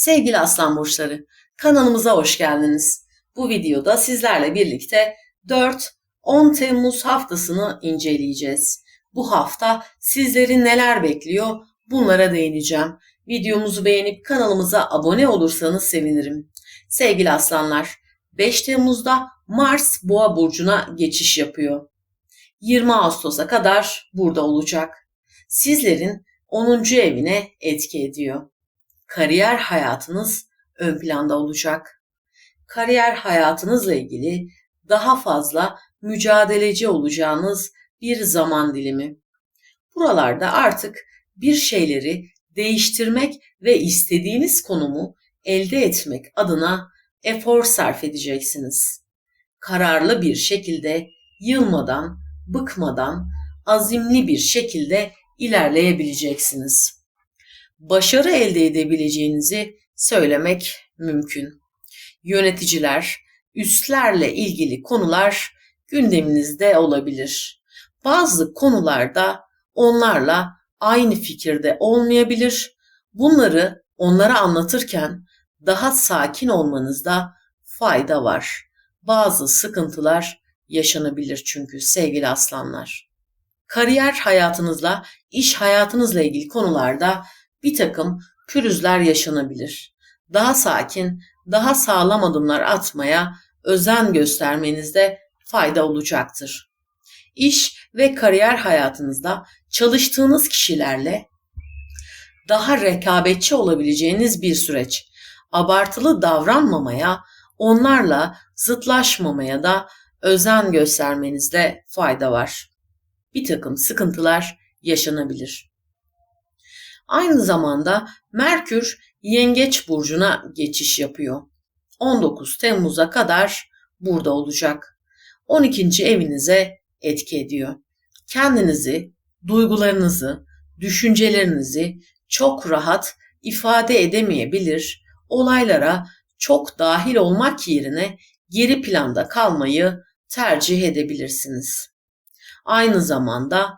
Sevgili aslan burçları, kanalımıza hoş geldiniz. Bu videoda sizlerle birlikte 4-10 Temmuz haftasını inceleyeceğiz. Bu hafta sizleri neler bekliyor bunlara değineceğim. Videomuzu beğenip kanalımıza abone olursanız sevinirim. Sevgili aslanlar, 5 Temmuz'da Mars Boğa burcuna geçiş yapıyor. 20 Ağustos'a kadar burada olacak. Sizlerin 10. evine etki ediyor kariyer hayatınız ön planda olacak. Kariyer hayatınızla ilgili daha fazla mücadeleci olacağınız bir zaman dilimi. Buralarda artık bir şeyleri değiştirmek ve istediğiniz konumu elde etmek adına efor sarf edeceksiniz. Kararlı bir şekilde yılmadan, bıkmadan, azimli bir şekilde ilerleyebileceksiniz başarı elde edebileceğinizi söylemek mümkün. Yöneticiler, üstlerle ilgili konular gündeminizde olabilir. Bazı konularda onlarla aynı fikirde olmayabilir. Bunları onlara anlatırken daha sakin olmanızda fayda var. Bazı sıkıntılar yaşanabilir çünkü sevgili aslanlar. Kariyer hayatınızla, iş hayatınızla ilgili konularda bir takım pürüzler yaşanabilir. Daha sakin, daha sağlam adımlar atmaya özen göstermenizde fayda olacaktır. İş ve kariyer hayatınızda çalıştığınız kişilerle daha rekabetçi olabileceğiniz bir süreç. Abartılı davranmamaya, onlarla zıtlaşmamaya da özen göstermenizde fayda var. Bir takım sıkıntılar yaşanabilir. Aynı zamanda Merkür Yengeç burcuna geçiş yapıyor. 19 Temmuz'a kadar burada olacak. 12. evinize etki ediyor. Kendinizi, duygularınızı, düşüncelerinizi çok rahat ifade edemeyebilir, olaylara çok dahil olmak yerine geri planda kalmayı tercih edebilirsiniz. Aynı zamanda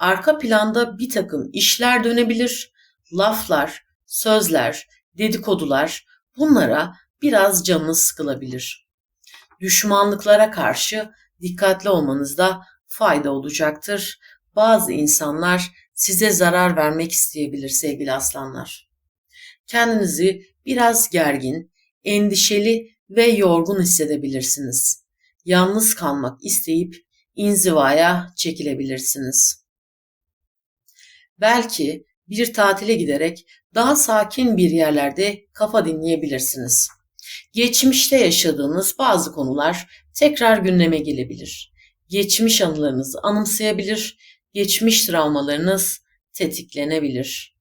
arka planda bir takım işler dönebilir, laflar, sözler, dedikodular bunlara biraz canınız sıkılabilir. Düşmanlıklara karşı dikkatli olmanızda fayda olacaktır. Bazı insanlar size zarar vermek isteyebilir sevgili aslanlar. Kendinizi biraz gergin, endişeli ve yorgun hissedebilirsiniz. Yalnız kalmak isteyip inzivaya çekilebilirsiniz. Belki bir tatile giderek daha sakin bir yerlerde kafa dinleyebilirsiniz. Geçmişte yaşadığınız bazı konular tekrar gündeme gelebilir. Geçmiş anılarınızı anımsayabilir, geçmiş travmalarınız tetiklenebilir.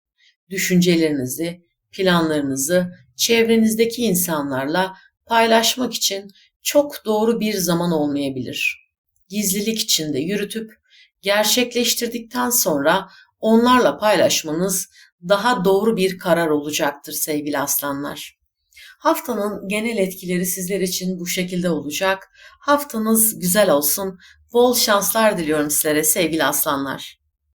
Düşüncelerinizi, planlarınızı çevrenizdeki insanlarla paylaşmak için çok doğru bir zaman olmayabilir. Gizlilik içinde yürütüp gerçekleştirdikten sonra onlarla paylaşmanız daha doğru bir karar olacaktır sevgili aslanlar. Haftanın genel etkileri sizler için bu şekilde olacak. Haftanız güzel olsun. Bol şanslar diliyorum sizlere sevgili aslanlar.